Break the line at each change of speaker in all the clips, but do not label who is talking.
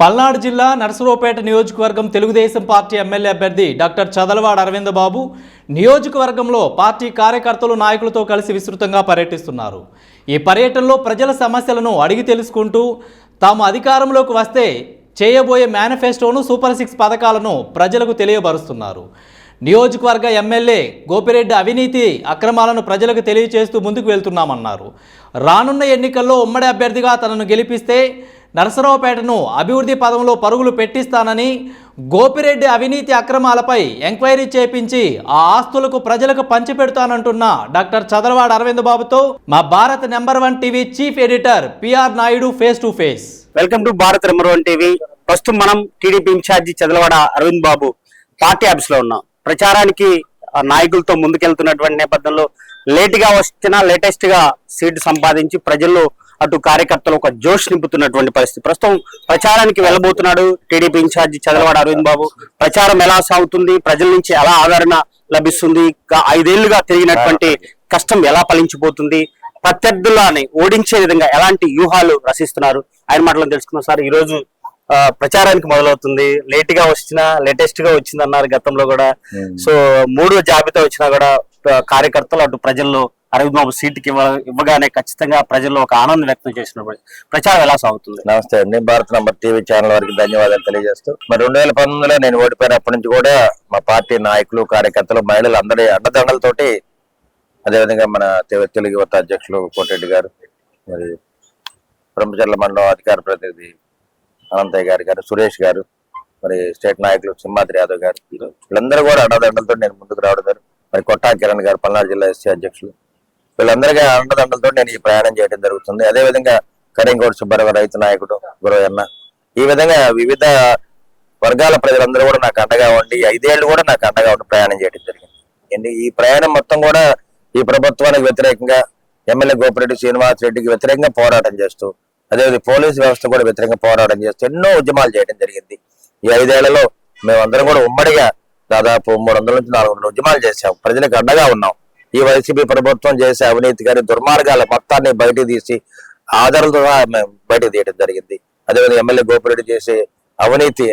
పల్నాడు జిల్లా నరసరావుపేట నియోజకవర్గం Telugu Desam party MLA అభ్యర్థి డాక్టర్ చదలవాడ అరవింద బాబు నియోజకవర్గంలో పార్టీ కార్యకర్తలు నాయకులతో కలిసి విస్తృతంగా పర్యటిస్తున్నారు. ఈ పర్యటనలో ప్రజల సమస్యలను అడిగి తెలుసుకుంటూ తాము అధికారంలోకి వస్తే చేయబోయే మేనిఫెస్టోను సూపర్ సిక్స్ పథకాలను ప్రజలకు తెలియబరుస్తున్నారు. నియోజకవర్గ ఎమ్మెల్యే గోపిరెడ్డి అవినీతి అక్రమాలను ప్రజలకు తెలియచేస్తూ ముందుకు వెళ్తున్నామన్నారు. రానున్న ఎన్నికల్లో ఉమ్మడి అభ్యర్థిగా తనను గెలిపిస్తే నరసరావుపేటను అభివృద్ధి పదంలో పరుగులు పెట్టిస్తానని గోపిరెడ్డి అవినీతి అక్రమాలపై ఎంక్వైరీ చేపించి ఆ ఆస్తులకు ప్రజలకు పంచిపెడతానంటున్న డాక్టర్ చదలవాడ అరవింద్ బాబుతో మా Bharat number one TV chief editor PR Naidu face to face.
Welcome to Bharat number one TV. ప్రస్తుతం మనం TDP incharge Chadalavada Aravind Babu party ఆఫీస్లో ఉన్నాం. ప్రచారానికి నాయకులతో ముందుకెళ్తున్నటువంటి నేపథ్యంలో లేట్గా వచ్చిన లేటెస్ట్గా సీటు సంపాదించి ప్రజల్లో అటు కార్యకర్తలు ఒక జోష్ నింపుతున్నటువంటి పరిస్థితి. ప్రస్తుతం ప్రచారానికి వెళ్ళబోతున్నాడు టీడీపీ ఇన్ఛార్జి చదలవాడ అరవింద్ బాబు. ప్రచారం ఎలా సాగుతుంది? ప్రజల నుంచి ఎలా ఆదరణ లభిస్తుంది? ఐదేళ్ళుగా తిరిగినటువంటి కష్టం ఎలా ఫలించిపోతుంది? ప్రత్యర్థులని ఓడించే విధంగా ఎలాంటి వ్యూహాలు రచిస్తున్నారు? ఆయన మాటలను తెలుసుకున్నాం సార్. ఈ రోజు ప్రచారానికి మొదలవుతుంది. లేట్గా వచ్చినా లేటెస్ట్గా వచ్చింది అన్నారు గతంలో కూడా. సో మూడో జాబితా వచ్చినా కూడా కార్యకర్తలు అటు ప్రజల్లో అరవింద్ బాబు సీటుకి ఇవ్వగానే ఖచ్చితంగా ప్రజల్లో ఒక ఆనందం వ్యక్తం చేసినప్పుడు ప్రచారం ఎలా సాగుతుంది?
నమస్తే అండి. భారత్ నంబర్ టీవీ ఛానల్ వారికి ధన్యవాదాలు తెలియజేస్తూ మరి రెండు వేల పంతొమ్మిదిలో నేను ఓడిపోయినప్పటి నుంచి కూడా మా పార్టీ నాయకులు కార్యకర్తలు మహిళలు అందరి అండదండలతోటి అదేవిధంగా మన తెలుగు యువత అధ్యక్షులు కోటరెడ్డి గారు మరి బ్రహ్మచర్ల మండలం అధికార ప్రతినిధి అనంతయ్య గారి గారు సురేష్ గారు మరి స్టేట్ నాయకులు సింహాద్రి యాదవ్ గారు వీళ్ళందరూ కూడా అండదండలతో నేను ముందుకు రావడం గారు మరి కొట్టా కిరణ్ గారు పల్నాడు జిల్లా ఎస్సీ అధ్యక్షులు వీళ్ళందరికీ అండదండలతో నేను ఈ ప్రయాణం చేయడం జరుగుతుంది. అదే విధంగా కరింకోటి సుబ్బారావు రైతు నాయకుడు గురవన్న ఈ విధంగా వివిధ వర్గాల ప్రజలందరూ కూడా నాకు అండగా ఉండి ఐదేళ్ళు కూడా నాకు అండగా ఉండి ప్రయాణం చేయడం జరిగింది. ఈ ప్రయాణం మొత్తం కూడా ఈ ప్రభుత్వానికి వ్యతిరేకంగా ఎమ్మెల్యే గోపిరెడ్డి శ్రీనివాస్ రెడ్డికి వ్యతిరేకంగా పోరాటం చేస్తూ అదేవిధంగా పోలీస్ వ్యవస్థ కూడా వ్యతిరేకంగా పోరాటం చేస్తూ ఎన్నో ఉద్యమాలు చేయడం జరిగింది. ఈ ఐదేళ్ళలో మేమందరం కూడా ఉమ్మడిగా దాదాపు మూడు వందల నుంచి నాలుగు వందల ఉద్యమాలు చేశాం. ప్రజలకు అండగా ఉన్నాం. ఈ వైసీపీ ప్రభుత్వం చేసే అవినీతి గారి దుర్మార్గాల మొత్తాన్ని బయట తీసి ఆధారాలతో మేము బయట తీయడం జరిగింది. అదేవిధంగా ఎమ్మెల్యే గోపిరెడ్డి చేసే అవినీతి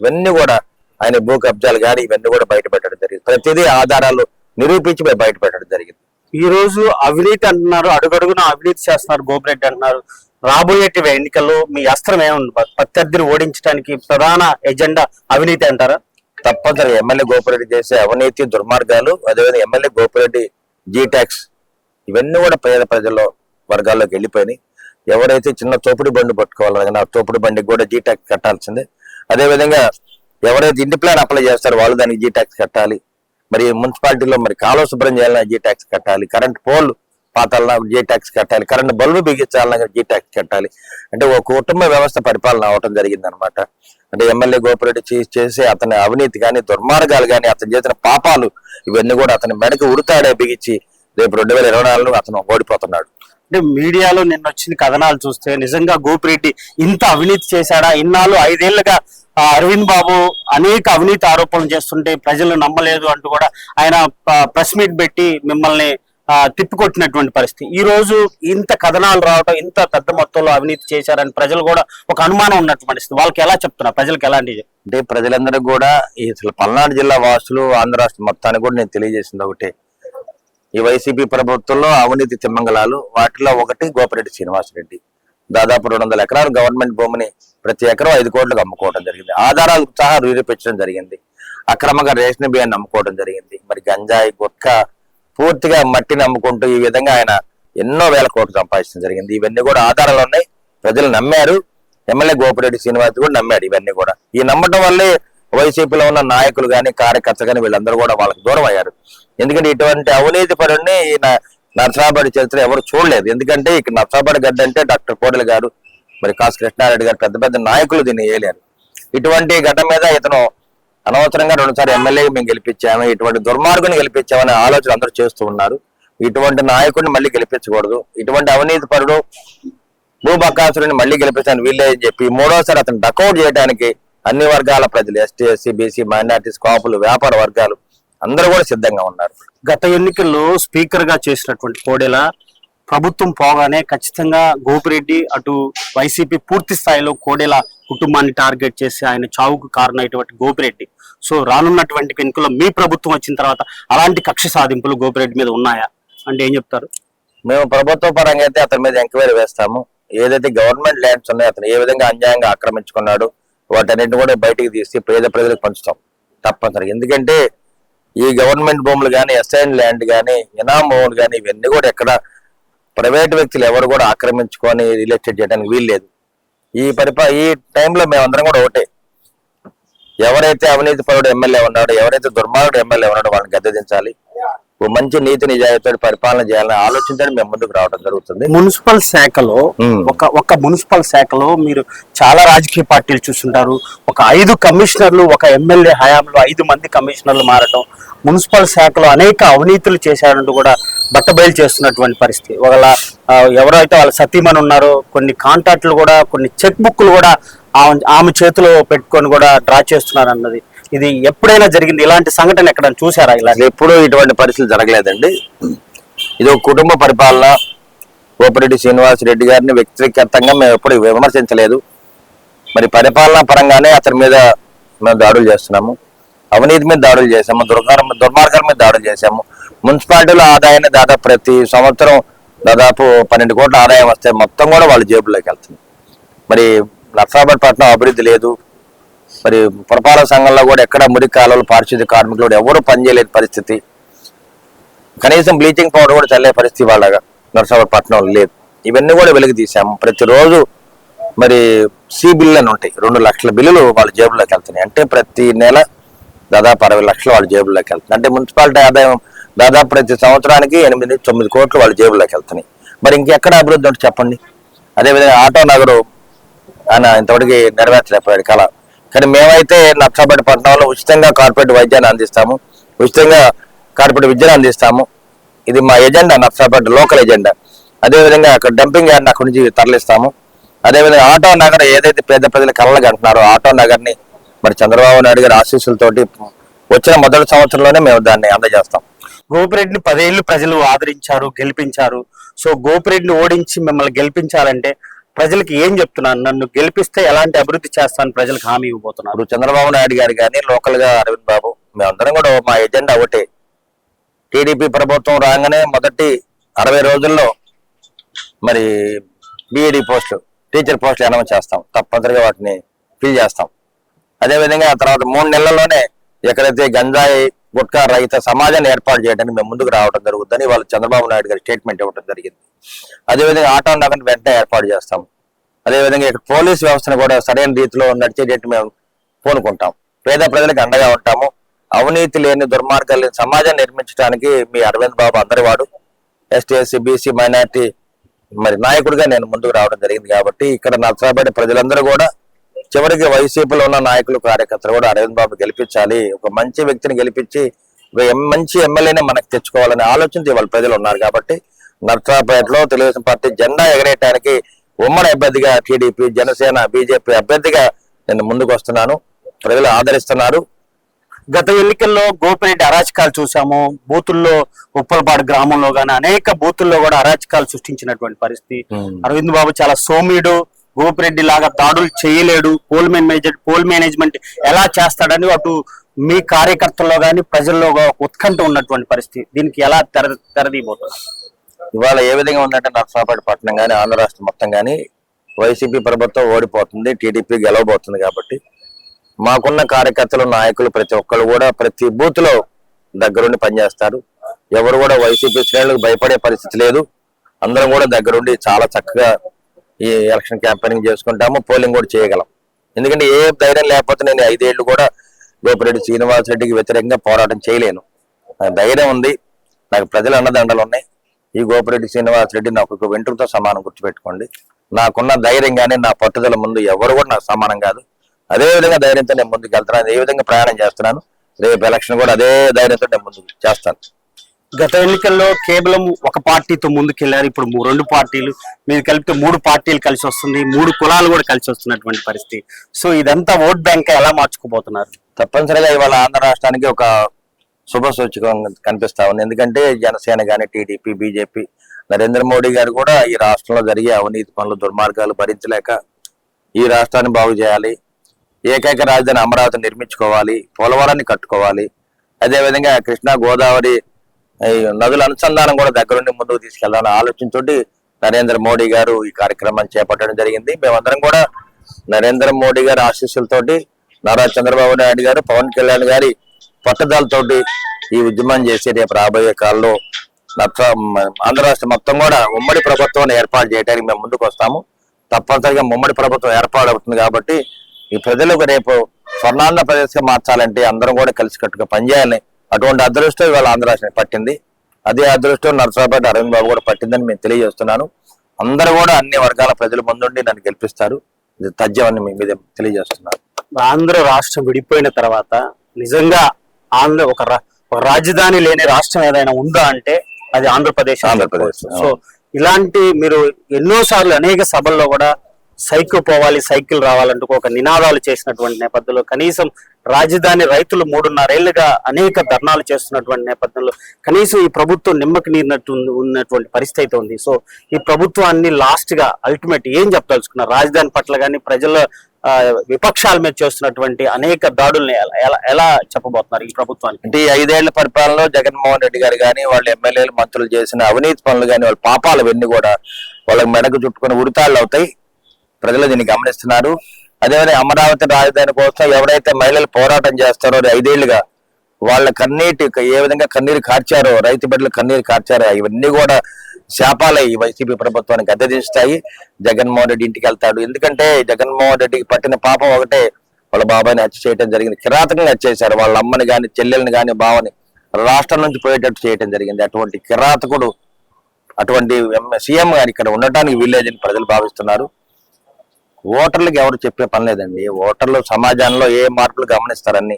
ఇవన్నీ కూడా ఆయన భూ కబ్జాలు కానీ ఇవన్నీ కూడా బయట పెట్టడం జరిగింది. ప్రతిదీ ఆధారాలు నిరూపించి బయట పెట్టడం జరిగింది.
ఈ రోజు అవినీతి అంటున్నారు అడుగడుగున అవినీతి చేస్తున్నారు గోపిరెడ్డి అంటున్నారు. రాబోయేటి ఎన్నికల్లో మీ అస్త్రం ఏముంది? ప్రత్యర్థిని ఓడించడానికి ప్రధాన ఎజెండా అవినీతి అంటారా?
తప్పనిసరిగా ఎమ్మెల్యే గోపిరెడ్డి చేసే అవినీతి దుర్మార్గాలు అదేవిధంగా ఎమ్మెల్యే గోపిరెడ్డి జీ ట్యాక్స్ ఇవన్నీ కూడా పేద ప్రజల్లో వర్గాల్లోకి వెళ్ళిపోయినాయి. ఎవరైతే చిన్న తోపుడు బండి పట్టుకోవాలన్నా ఆ తోపుడు బండికి కూడా జీ ట్యాక్స్ కట్టాల్సిందే. అదేవిధంగా ఎవరైతే ఇంటి ప్లాన్ అప్లై చేస్తారో వాళ్ళు దానికి జీ ట్యాక్స్ కట్టాలి. మరి మున్సిపాలిటీలో మరి కాలువ శుభ్రం చేయాలన్నా జీ ట్యాక్స్ కట్టాలి. కరెంట్ పోల్ పాతాలన్నా జీ ట్యాక్స్ కట్టాలి. కరెంట్ బల్బు బిగించాలన్నా జీ ట్యాక్స్ కట్టాలి. అంటే ఒక కుటుంబ వ్యవస్థ పరిపాలన అవటం జరిగింది అనమాట అంటే ఎమ్మెల్యే గోపిరెడ్డి చేసి చేసే అతని అవినీతి కానీ దుర్మార్గాలు కానీ అతను చేసిన పాపాలు ఇవన్నీ కూడా అతని మెడకి ఉడతాడే బిగించి రేపు రెండు వేల ఇరవై నాలుగులో అతను ఓడిపోతున్నాడు.
అంటే మీడియాలో నిన్న వచ్చిన కథనాలు చూస్తే నిజంగా గోపిరెడ్డి ఇంత అవినీతి చేశాడా? ఇన్నాళ్ళు ఐదేళ్ళుగా అరవింద్ బాబు అనేక అవినీతి ఆరోపణలు చేస్తుంటే ప్రజలు నమ్మలేదు అంటూ కూడా ఆయన ప్రెస్ మీట్ పెట్టి మిమ్మల్ని తిప్పికొట్టినటువంటి పరిస్థితి. ఈ రోజు ఇంత కథనాలు రావడం ఇంత పెద్ద మొత్తంలో అవినీతి చేశారని ప్రజలు కూడా ఒక అనుమానం ఉన్నటువంటి పరిస్థితి. వాళ్ళకి ఎలా చెప్తున్నారు? ప్రజలకు ఎలాంటి
అంటే ప్రజలందరూ కూడా ఈ అసలు పల్నాడు జిల్లా వాసులు ఆంధ్ర రాష్ట్రం మొత్తానికి కూడా నేను తెలియజేసింది ఒకటే. ఈ వైసీపీ ప్రభుత్వంలో అవినీతి తిమ్మంగళాలు వాటిలో ఒకటి గోపిరెడ్డి శ్రీనివాసరెడ్డి. దాదాపు రెండు వందల ఎకరాలు గవర్నమెంట్ భూమిని ప్రతి ఎకరం ఐదు కోట్లకు అమ్ముకోవడం జరిగింది. ఆధారాలు సహా నిరూపించడం జరిగింది. అక్రమంగా రేషన్ బియ్యాన్ని అమ్ముకోవడం జరిగింది. మరి గంజాయి గుట్కా పూర్తిగా మట్టిని అమ్ముకుంటూ ఈ విధంగా ఆయన ఎన్నో వేల కోట్లు సంపాదించడం జరిగింది. ఇవన్నీ కూడా ఆధారాలు ఉన్నాయి. ప్రజలు నమ్మారు. ఎమ్మెల్యే గోపిరెడ్డి శ్రీనివాస్ కూడా నమ్మాడు ఇవన్నీ కూడా. ఈ నమ్మటం వల్లే వైసీపీలో ఉన్న నాయకులు కానీ కార్యకర్తలు కానీ వీళ్ళందరూ కూడా వాళ్ళకి దూరం అయ్యారు. ఎందుకంటే ఇటువంటి అవినీతి పరుణ్ణి ఈయన నర్సాబాడి చరిత్ర ఎవరు చూడలేదు. ఎందుకంటే ఇక్కడ నర్సాబాడి గడ్డ అంటే డాక్టర్ కోడెల గారు మరి కాసు కృష్ణారెడ్డి గారు పెద్ద పెద్ద నాయకులు దీన్ని వేయలేరు ఇటువంటి ఘటన మీద ఇతను అనవసరంగా రెండుసార్లు ఎమ్మెల్యే మేము గెలిపించాము ఇటువంటి దుర్మార్గుని గెలిపించామనే ఆలోచన అందరూ చేస్తూ ఉన్నారు. ఇటువంటి నాయకుడిని మళ్ళీ గెలిపించకూడదు. ఇటువంటి అవినీతి పరుడు భూబకాసురుని మళ్ళీ గెలిపించాను వీళ్ళే అని చెప్పి మూడోసారి అతను డకౌట్ చేయడానికి అన్ని వర్గాల ప్రజలు ఎస్టీ ఎస్సీ బీసీ మైనార్టీస్ కాపులు వ్యాపార వర్గాలు అందరూ కూడా సిద్ధంగా ఉన్నారు.
గత ఎన్నికల్లో స్పీకర్గా చేసినటువంటి కోడెల ప్రభుత్వం పోగానే ఖచ్చితంగా గోపిరెడ్డి అటు వైసీపీ పూర్తి స్థాయిలో కోడెల కుటుంబాన్ని టార్గెట్ చేసి ఆయన చావుకు కారణమైనటువంటి గోపిరెడ్డి. సో రానున్నటువంటి ఎన్నికల్లో మీ ప్రభుత్వం వచ్చిన తర్వాత అలాంటి కక్ష సాధింపులు గోపిరెడ్డి మీద ఉన్నాయా? అంటే ఏం చెప్తారు?
మేము ప్రభుత్వ పరంగా అయితే అతని మీద ఎంక్వైరీ వేస్తాము. ఏదైతే గవర్నమెంట్ ల్యాండ్స్ ఉన్నాయో అతను ఏ విధంగా అన్యాయంగా ఆక్రమించుకున్నాడు వాటన్నిటిని కూడా బయటికి తీసి పేద ప్రజలకు పంచుతాం తప్పనిసరి ఎందుకంటే ఈ గవర్నమెంట్ భూములు కానీ ఎస్ఐన్ ల్యాండ్ కానీ ఇనాం భూములు కానీ ఇవన్నీ కూడా ఎక్కడ ప్రైవేట్ వ్యక్తులు ఎవరు కూడా ఆక్రమించుకొని రియల్ ఎస్టేట్ చేయడానికి వీల్లేదు. ఈ పరిపా ఈ టైంలో మేమందరం కూడా ఒకటే. ఎవరైతే అవినీతి పరుడు ఎమ్మెల్యే ఉన్నాడో ఎవరైతే దుర్మార్గుడు ఎమ్మెల్యే ఉన్నాడో వాళ్ళని గద్దెదించాలి దించాలి. మంచి నీతి నిజాయితీ పరిపాలన చేయాలని ఆలోచించడం మేము ముందుకు రావడం జరుగుతుంది.
మున్సిపల్ శాఖలో. ఒక ఒక మున్సిపల్ శాఖలో మీరు చాలా రాజకీయ పార్టీలు చూస్తుంటారు. ఒక ఐదు కమిషనర్లు ఒక ఎమ్మెల్యే హయాంలో ఐదు మంది కమిషనర్లు మారటం మున్సిపల్ శాఖలో అనేక అవినీతులు చేశారంటూ కూడా బట్టబయలు చేస్తున్నటువంటి పరిస్థితి. ఒకవేళ ఎవరైతే వాళ్ళ సతీమణి ఉన్నారో కొన్ని కాంట్రాక్టులు కూడా కొన్ని చెక్ బుక్లు కూడా ఆమె ఆమె చేతిలో పెట్టుకొని కూడా డ్రా చేస్తున్నారు అన్నది ఇది ఎప్పుడైనా జరిగింది? ఇలాంటి సంఘటన ఎక్కడ చూసారా ఇలా?
ఎప్పుడూ ఇటువంటి పరిస్థితులు జరగలేదండి. ఇది ఒక కుటుంబ పరిపాలన. కోపిరెడ్డి శ్రీనివాస్ రెడ్డి గారిని వ్యక్తిగతంగా మేము ఎప్పుడు విమర్శించలేదు. మరి పరిపాలనా పరంగానే అతని మీద మేము దాడులు చేస్తున్నాము. అవినీతి మీద దాడులు చేసాము దుర్మార్గం దుర్మార్గాల మీద దాడులు చేసాము మున్సిపాలిటీలో ఆదాయాన్ని దాదాపు ప్రతి సంవత్సరం దాదాపు పన్నెండు కోట్ల ఆదాయం వస్తే మొత్తం కూడా వాళ్ళ జేబులోకి వెళ్తుంది మరి నర్సాబాద్ అభివృద్ధి లేదు. మరి పురపాలక సంఘంలో కూడా ఎక్కడ మురికి కాలువలు పారిశుద్ధ్య కార్మికులు కూడా ఎవరు పనిచేయలేని పరిస్థితి. కనీసం బ్లీచింగ్ పౌడర్ కూడా చల్లే పరిస్థితి వాళ్ళ నరసాపట్నంలో లేదు. ఇవన్నీ కూడా వెలుగు తీసాము ప్రతిరోజు మరి సి బిల్లు అని ఉంటాయి. రెండు లక్షల బిల్లులు వాళ్ళ జేబులోకి వెళ్తున్నాయి. అంటే ప్రతి నెల దాదాపు అరవై లక్షలు వాళ్ళ జేబులోకి వెళ్తున్నాయి. అంటే మున్సిపాలిటీ ఆదాయం దాదాపు ప్రతి సంవత్సరానికి ఎనిమిది తొమ్మిది కోట్లు వాళ్ళ జేబులోకి వెళ్తున్నాయి. మరి ఇంకెక్కడ అభివృద్ధి ఉంటే చెప్పండి? అదేవిధంగా ఆటో నగరు ఆయన ఇంతవరకు నెరవేర్చలేకపోయాడు. కళ కానీ మేమైతే నర్సాపేట పట్టణంలో ఉచితంగా కార్పొరేట్ వైద్యాన్ని అందిస్తాము. ఉచితంగా కార్పొరేట్ విద్యను అందిస్తాము. ఇది మా ఎజెండా నర్సాపేట లోకల్ ఎజెండా. అదేవిధంగా అక్కడ డంపింగ్ యార్డ్ అక్కడి నుంచి తరలిస్తాము. అదేవిధంగా ఆటో నగర్ ఏదైతే పేద ప్రజల కళ్ళకి అంటున్నారో ఆటో నగర్ని మరి చంద్రబాబు నాయుడు గారి ఆశీస్సులతోటి వచ్చిన మొదటి సంవత్సరంలోనే మేము దాన్ని అందజేస్తాం.
గోపిరెడ్డిని పదేళ్ళు ప్రజలు ఆదరించారు గెలిపించారు. సో గోపిరెడ్డిని ఓడించి మిమ్మల్ని గెలిపించాలంటే ప్రజలకు ఏం చెప్తున్నాను? నన్ను గెలిపిస్తే ఎలాంటి అభివృద్ధి చేస్తాను ప్రజలకు హామీ ఇవ్వబోతున్నారు
చంద్రబాబు నాయుడు గారు కానీ లోకల్గా అరవింద్ బాబు మేమందరం కూడా మా ఎజెండా ఒకటే. టీడీపీ ప్రభుత్వం రాగానే మొదటి అరవై రోజుల్లో మరి బీఈడి పోస్టులు టీచర్ పోస్టులు అనౌన్స్ చేస్తాం. తప్పనిసరిగా వాటిని ఫిల్ చేస్తాం. అదేవిధంగా ఆ తర్వాత మూడు నెలల్లోనే ఎక్కడైతే గంజాయి గుట్కా రహిత సమాజాన్ని ఏర్పాటు చేయడానికి మేము ముందుకు రావడం జరుగుతుందని వాళ్ళు చంద్రబాబు నాయుడు గారి స్టేట్మెంట్ ఇవ్వడం జరిగింది. అదేవిధంగా ఆటో నగర్ వెంటనే ఏర్పాటు చేస్తాం. అదేవిధంగా ఇక్కడ పోలీస్ వ్యవస్థను కూడా సరైన రీతిలో నడిచేటట్టు మేము పూనుకుంటాం పేద ప్రజలకు అండగా ఉంటాము. అవినీతి లేని దుర్మార్గాలు లేని సమాజాన్ని నిర్మించడానికి మీ అరవింద్ బాబు అందరి వాడు ఎస్టీ ఎస్సీ బీసీ మైనార్టీ మరి నాయకుడిగా నేను ముందుకు రావడం జరిగింది కాబట్టి ఇక్కడ నచ్చబడి ప్రజలందరూ కూడా చివరికి వైసీపీలో ఉన్న నాయకులు కార్యకర్తలు కూడా అరవింద్ బాబు గెలిపించాలి. ఒక మంచి వ్యక్తిని గెలిపించి మంచి ఎమ్మెల్యేని మనకు తెచ్చుకోవాలనే ఆలోచనతో వాళ్ళ ప్రజలు ఉన్నారు కాబట్టి నర్సాపేటలో తెలుగుదేశం పార్టీ జెండా ఎగరేయడానికి ఉమ్మడి అభ్యర్థిగా టీడీపీ జనసేన బీజేపీ అభ్యర్థిగా నేను ముందుకు వస్తున్నాను. ప్రజలు ఆదరిస్తున్నారు.
గత ఎన్నికల్లో గోపిరెడ్డి అరాచకాలు చూసాము బూతుల్లో ఉప్పలపాడు గ్రామంలో గానీ అనేక బూతుల్లో కూడా అరాచకాలు సృష్టించినటువంటి పరిస్థితి. అరవింద్ బాబు చాలా సోమ్యుడు గోపిరెడ్డి లాగా దాడులు చేయలేడు పోల్ మేనేజ్మెంట్ పోల్ మేనేజ్మెంట్ ఎలా చేస్తాడని అటు మీ కార్యకర్తల్లో కానీ ప్రజల్లో ఉత్కంఠ ఉన్నటువంటి పరిస్థితి. దీనికి ఎలా తెర తెరదీయబోతుంది
ఇవాళ ఏ విధంగా ఉందంటే నర్సాపేట పట్టణం కానీ ఆంధ్ర రాష్ట్రం మొత్తం కానీ వైసీపీ ప్రభుత్వం ఓడిపోతుంది టీడీపీ గెలవబోతుంది కాబట్టి మాకున్న కార్యకర్తలు నాయకులు ప్రతి ఒక్కరు కూడా ప్రతి బూత్లో దగ్గరుండి పనిచేస్తారు. ఎవరు కూడా వైసీపీ శ్రేణులకు భయపడే పరిస్థితి లేదు. అందరం కూడా దగ్గరుండి చాలా చక్కగా ఈ ఎలక్షన్ క్యాంపెయినింగ్ చేసుకుంటాము పోలింగ్ కూడా చేయగలం. ఎందుకంటే ఏ ధైర్యం లేకపోతే నేను ఐదేళ్ళు కూడా గోపిరెడ్డి శ్రీనివాస్ రెడ్డికి వ్యతిరేకంగా పోరాటం చేయలేను. నాకు ధైర్యం ఉంది నాకు ప్రజల అన్నదండలు ఉన్నాయి. ఈ గోపిరెడ్డి శ్రీనివాస్ రెడ్డి నాకు ఒక వెంట్రుకతో సమానం గుర్తుపెట్టుకోండి. నాకున్న ధైర్యం కానీ నా పట్టుదల ముందు ఎవరు కూడా నాకు సమానం కాదు. అదే విధంగా ధైర్యంతో నేను ముందుకు వెళ్తున్నాను ఏ విధంగా ప్రయాణం చేస్తున్నాను. రేపు ఎలక్షన్ కూడా అదే ధైర్యంతో నేను ముందుకు చేస్తాను.
గత ఎన్నికల్లో కేవలం ఒక పార్టీతో ముందుకెళ్ళారు. ఇప్పుడు రెండు పార్టీలు మీరు కలిపితే మూడు పార్టీలు కలిసి వస్తుంది మూడు కులాలు కూడా కలిసి వస్తున్నటువంటి పరిస్థితి. సో ఇదంతా ఓట్ బ్యాంక్ ఎలా మార్చుకోబోతున్నారు?
తప్పనిసరిగా ఇవాళ ఆంధ్ర రాష్ట్రానికి ఒక శుభ సూచకం కనిపిస్తా ఉంది. ఎందుకంటే జనసేన కానీ టీడీపీ బీజేపీ నరేంద్ర మోడీ గారు కూడా ఈ రాష్ట్రంలో జరిగే అవినీతి పనులు దుర్మార్గాలు భరించలేక ఈ రాష్ట్రాన్ని బాగు చేయాలి. ఏకైక రాజధాని అమరావతి నిర్మించుకోవాలి పోలవరాన్ని కట్టుకోవాలి. అదేవిధంగా కృష్ణా గోదావరి నదుల అనుసంధానం కూడా దగ్గరుండి ముందుకు తీసుకెళ్ళాలని ఆలోచనతోటి నరేంద్ర మోడీ గారు ఈ కార్యక్రమాన్ని చేపట్టడం జరిగింది. మేమందరం కూడా నరేంద్ర మోడీ గారి ఆశీస్సులతోటి నారా చంద్రబాబు నాయుడు గారు పవన్ కళ్యాణ్ గారి పట్టుదలతోటి ఈ ఉద్యమం చేసి రేపు రాబోయే కాలంలో నచ్చ- ఆంధ్ర రాష్ట్రం మొత్తం కూడా ఉమ్మడి ప్రభుత్వాన్ని ఏర్పాటు చేయడానికి మేము ముందుకు వస్తాము. తప్పనిసరిగా ఉమ్మడి ప్రభుత్వం ఏర్పాటు అవుతుంది కాబట్టి ఈ ప్రజలకు రేపు స్వర్ణాంధ్ర ప్రదేశ్ మార్చాలంటే అందరం కూడా కలిసికట్టుగా పనిచేయాలని అటువంటి అదృష్టం ఇవాళ ఆంధ్ర రాష్ట్రం పట్టింది. అదే అదృష్టం నరసరావుపేట అరవింద్ బాబు కూడా పట్టిందని మేము తెలియజేస్తున్నాను. అందరూ కూడా అన్ని వర్గాల ప్రజలు ముందుండి నన్ను గెలిపిస్తారు. ఇది తథ్యమని మీ మీద తెలియజేస్తున్నాను.
ఆంధ్ర రాష్ట్రం విడిపోయిన తర్వాత నిజంగా ఆంధ్ర ఒక రా- ఒక రాజధాని లేని రాష్ట్రం ఏదైనా ఉందా అంటే అది ఆంధ్రప్రదేశ్
ఆంధ్రప్రదేశ్.
సో ఇలాంటి మీరు ఎన్నో సార్లు అనేక సభల్లో కూడా సైకిల్ పోవాలి సైకిల్ రావాలంటూ ఒక నినాదాలు చేసినటువంటి నేపథ్యంలో కనీసం రాజధాని రైతులు మూడున్నరేళ్ళుగా అనేక ధర్నాలు చేస్తున్నటువంటి నేపథ్యంలో కనీసం ఈ ప్రభుత్వం నిమ్మకి నీరినట్టు ఉన్నటువంటి పరిస్థితి అయితే ఉంది. సో ఈ ప్రభుత్వాన్ని లాస్ట్గా అల్టిమేట్ ఏం చెప్పదలుచుకున్నారు? రాజధాని పట్ల కానీ ప్రజల విపక్షాల మీద చేస్తున్నటువంటి అనేక దాడుల్ని ఎలా- ఎలా ఎలా చెప్పబోతున్నారు ఈ ప్రభుత్వానికి?
అంటే ఈ ఐదేళ్ళ పరిపాలనలో జగన్మోహన్ రెడ్డి గారు కానీ వాళ్ళ ఎమ్మెల్యేలు మంత్రులు చేసిన అవినీతి పనులు కానీ వాళ్ళ పాపాలు ఇవన్నీ కూడా వాళ్ళకి మెడకు చుట్టుకుని ఉరితాళ్ళు అవుతాయి. ప్రజలు దీన్ని గమనిస్తున్నారు. అదేవిధంగా అమరావతి రాజధాని కోసం ఎవరైతే మహిళలు పోరాటం చేస్తారో ఐదేళ్ళుగా వాళ్ళ కన్నీటి ఏ విధంగా కన్నీరు కార్చారో రైతు బిడ్డలు కన్నీరు కార్చారో ఇవన్నీ కూడా శాపాలై వైసీపీ ప్రభుత్వానికి అద్దెదిస్తాయి జగన్మోహన్ రెడ్డి ఇంటికి వెళ్తాడు. ఎందుకంటే జగన్మోహన్ రెడ్డికి పట్టిన పాపం ఒకటే వాళ్ళ బాబాయిని హత్య చేయడం జరిగింది. కిరాతకంగా హత్య చేశారు. వాళ్ళ అమ్మని కానీ చెల్లెల్ని కానీ బావని రాష్ట్రం నుంచి పోయేటట్టు చేయడం జరిగింది. అటువంటి కిరాతకుడు అటువంటి సీఎం గారు ఇక్కడ ఉండటానికి వీల్లేదని ప్రజలు భావిస్తున్నారు. ఓటర్లకు ఎవరు చెప్పే పని లేదండి. ఓటర్లు సమాజంలో ఏ మార్పులు గమనిస్తారని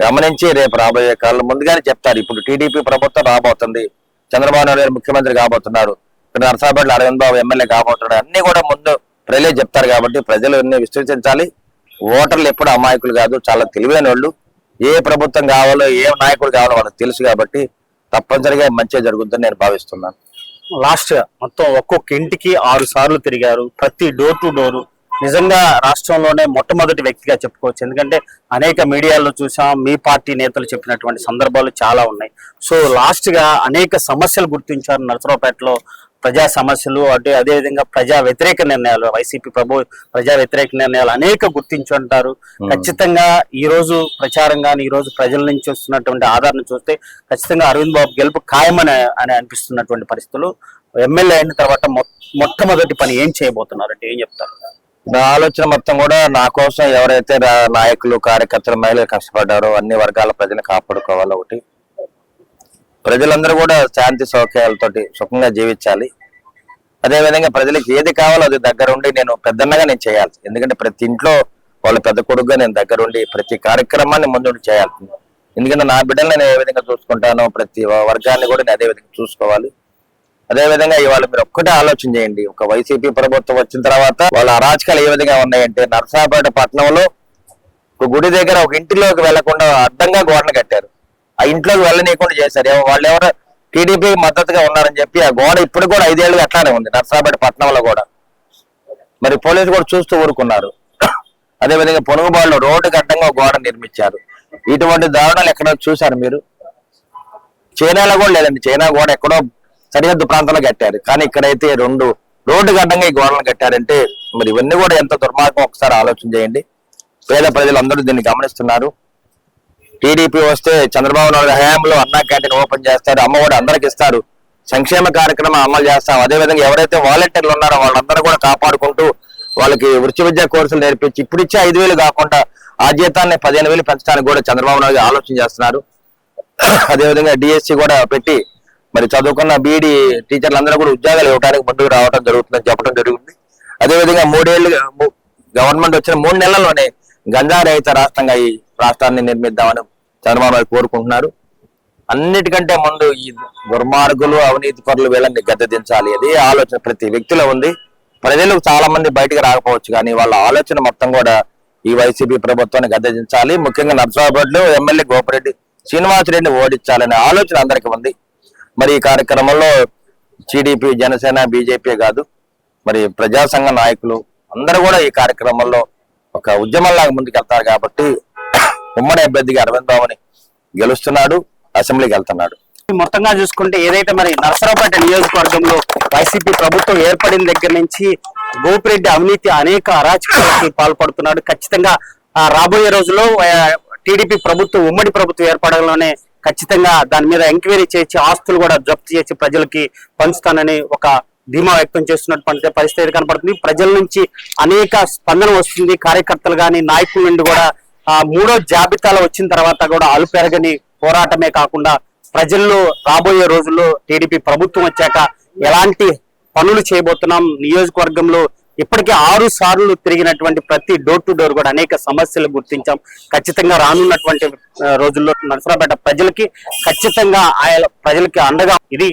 గమనించి రేపు రాబోయే కాలంలో ముందుగానే చెప్తారు. ఇప్పుడు టీడీపీ ప్రభుత్వం రాబోతుంది. చంద్రబాబు నాయుడు గారు ముఖ్యమంత్రి కాబోతున్నారు. ఇక్కడ నరసాపేటలో అరవింద్ బాబు ఎమ్మెల్యే కాబోతున్నాడు. అన్ని కూడా ముందు ప్రజలే చెప్తారు కాబట్టి ప్రజలు అన్ని విశ్వసించాలి. ఓటర్లు ఎప్పుడు అమాయకులు కాదు చాలా తెలివైన వాళ్ళు. ఏ ప్రభుత్వం కావాలో ఏ నాయకుడు కావాలో వాళ్ళకి తెలుసు కాబట్టి తప్పనిసరిగా మంచిగా జరుగుతుందని నేను భావిస్తున్నాను.
లాస్ట్ మొత్తం ఒక్కొక్క ఇంటికి ఆరు సార్లు తిరిగారు. ప్రతి డోర్ టు డోరు నిజంగా రాష్ట్రంలోనే మొట్టమొదటి వ్యక్తిగా చెప్పుకోవచ్చు. ఎందుకంటే అనేక మీడియాలో చూసాం మీ పార్టీ నేతలు చెప్పినటువంటి సందర్భాలు చాలా ఉన్నాయి. సో లాస్ట్గా అనేక సమస్యలు గుర్తించారు నరసరావుపేటలో. ప్రజా సమస్యలు అదే అదే విధంగా ప్రజా వ్యతిరేక నిర్ణయాలు వైసీపీ ప్రభు ప్రజా వ్యతిరేక నిర్ణయాలు అనేక గుర్తించి ఉంటారు ఖచ్చితంగా ఈ రోజు ప్రచారం కానీ ఈ రోజు ప్రజల నుంచి వస్తున్నటువంటి ఆదరణ చూస్తే ఖచ్చితంగా అరవింద్ బాబు గెలుపు ఖాయమని అని అనిపిస్తున్నటువంటి పరిస్థితులు. ఎమ్మెల్యే అయిన తర్వాత మొట్టమొదటి పని ఏం చేయబోతున్నారు అంటే ఏం చెప్తారు?
నా ఆలోచన మొత్తం కూడా నా కోసం ఎవరైతే నాయకులు కార్యకర్తలు మహిళలు కష్టపడ్డారో అన్ని వర్గాల ప్రజలను కాపాడుకోవాలి ఒకటి. ప్రజలందరూ కూడా శాంతి సౌకర్యాలతోటి సుఖంగా జీవించాలి. అదే విధంగా ప్రజలకు ఏది కావాలో అది దగ్గరుండి నేను పెద్దన్నగా నేను చేయాలి. ఎందుకంటే ప్రతి ఇంట్లో వాళ్ళ పెద్ద కొడుకుగా నేను దగ్గరుండి ప్రతి కార్యక్రమాన్ని ముందుండి చేయాలి. ఎందుకంటే నా బిడ్డలు నేను ఏ విధంగా చూసుకుంటానో ప్రతి వర్గాన్ని కూడా నేను అదే విధంగా చూసుకోవాలి. అదే విధంగా ఇవాళ మీరు ఒక్కటే ఆలోచన చేయండి. ఒక వైసీపీ ప్రభుత్వం వచ్చిన తర్వాత వాళ్ళ అరాచకాలు ఏ విధంగా ఉన్నాయంటే నర్సాపేట పట్టణంలో ఒక గుడి దగ్గర ఒక ఇంటిలోకి వెళ్ళకుండా అడ్డంగా గోడను కట్టారు. ఆ ఇంట్లోకి వెళ్ళనీయకుండా చేశారు. ఏమో వాళ్ళు ఎవరో టీడీపీ మద్దతుగా ఉన్నారని చెప్పి ఆ గోడ ఇప్పుడు కూడా ఐదేళ్ళుగా అట్లానే ఉంది. నర్సాపేట పట్టణంలో కూడా. మరి పోలీసులు కూడా చూస్తూ ఊరుకున్నారు. అదే విధంగా పొనుగుబాడులో రోడ్డుకి అడ్డంగా గోడ నిర్మించారు. ఇటువంటి దారుణాలు ఎక్కడో చూశారు మీరు? చైనాలో కూడా లేదండి. చైనా కూడా ఎక్కడో సరిహద్దు ప్రాంతంలో కట్టారు. కానీ ఇక్కడైతే రెండు రోడ్డు గడ్డంగా ఈ గోడలను కట్టారంటే మరి ఇవన్నీ కూడా ఎంత దుర్మార్గం ఒకసారి ఆలోచన చేయండి. పేద ప్రజలు అందరూ దీన్ని గమనిస్తున్నారు. టీడీపీ వస్తే చంద్రబాబు నాయుడు హయాంలో అన్నా క్యాంటీన్ ఓపెన్ చేస్తారు అమ్మ కూడా అందరికి ఇస్తారు. సంక్షేమ కార్యక్రమం అమలు చేస్తాం. అదే విధంగా ఎవరైతే వాలంటీర్లు ఉన్నారో వాళ్ళందరూ కూడా కాపాడుకుంటూ వాళ్ళకి వృత్తి విద్యా కోర్సులు నేర్పించి ఇప్పుడు ఇచ్చే ఐదు వేలు కాకుండా ఆ జీతాన్ని పదిహేను వేలు పెంచడానికి కూడా చంద్రబాబు నాయుడు ఆలోచన చేస్తున్నారు. అదేవిధంగా డిఎస్సి కూడా పెట్టి మరి చదువుకున్న బీఈడి టీచర్లందరూ కూడా ఉద్యోగాలు ఇవ్వడానికి ముందుకు రావడం జరుగుతుందని చెప్పడం జరుగుతుంది అదేవిధంగా మూడేళ్ళు గవర్నమెంట్ వచ్చిన మూడు నెలల్లోనే గంజా రహిత రాష్ట్రంగా ఈ రాష్ట్రాన్ని నిర్మిద్దామని చంద్రబాబు నాయుడు కోరుకుంటున్నారు. అన్నిటికంటే ముందు ఈ దుర్మార్గులు అవినీతి పరులు వీళ్ళని గద్దెదించాలి అది ఆలోచన ప్రతి వ్యక్తిలో ఉంది. ప్రజలకు చాలా మంది బయటకు రాకపోవచ్చు కానీ వాళ్ళ ఆలోచన మొత్తం కూడా ఈ వైసీపీ ప్రభుత్వాన్ని గద్దెదించాలి ముఖ్యంగా నర్సాబాద్లో ఎమ్మెల్యే గోపిరెడ్డి శ్రీనివాసరెడ్డిని ఓడించాలనే ఆలోచన అందరికీ ఉంది. మరి ఈ కార్యక్రమంలో టీడీపీ జనసేన బీజేపీ కాదు మరి ప్రజా సంఘ నాయకులు అందరూ కూడా ఈ కార్యక్రమంలో ఒక ఉద్యమంలాగా ముందుకు వెళ్తారు కాబట్టి ఉమ్మడి అభ్యర్థిగా అరవింద్ బాబుని గెలుస్తున్నాడు అసెంబ్లీకి వెళ్తున్నాడు.
మొత్తంగా చూసుకుంటే ఏదైతే మరి నర్సరాపేట నియోజకవర్గంలో వైసీపీ ప్రభుత్వం ఏర్పడిన దగ్గర నుంచి గోపిరెడ్డి అవినీతి అనేక అరాచకాలకి పాల్పడుతున్నాడు. ఖచ్చితంగా ఆ, రాబోయే రోజుల్లో టీడీపీ ప్రభుత్వం ఉమ్మడి ప్రభుత్వం ఏర్పడంలోనే ఖచ్చితంగా దాని మీద ఎంక్వైరీ చేసి ఆస్తులు కూడా జప్తు చేసి ప్రజలకి పంచుతానని ఒక ధీమా వ్యక్తం చేస్తున్నటువంటి పరిస్థితి కనపడుతుంది. ప్రజల నుంచి అనేక స్పందన వస్తుంది. కార్యకర్తలు కానీ నాయకుల నుండి కూడా ఆ మూడో జాబితాలో వచ్చిన తర్వాత కూడా అలుపెరగని పోరాటమే కాకుండా ప్రజల్లో రాబోయే రోజుల్లో టీడీపీ ప్రభుత్వం వచ్చాక ఎలాంటి పనులు చేయబోతున్నాం? నియోజకవర్గంలో ఇప్పటికే ఆరు సార్లు తిరిగినటువంటి ప్రతి డోర్ టు డోర్ కూడా అనేక సమస్యలు గుర్తించాం. ఖచ్చితంగా రానున్నటువంటి రోజుల్లో నరసరాపేట ప్రజలకి ఖచ్చితంగా ఆయన ప్రజలకి అండగా ఇది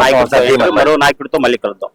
నాయకుడితో మరో నాయకుడితో మళ్ళీ కలుద్దాం.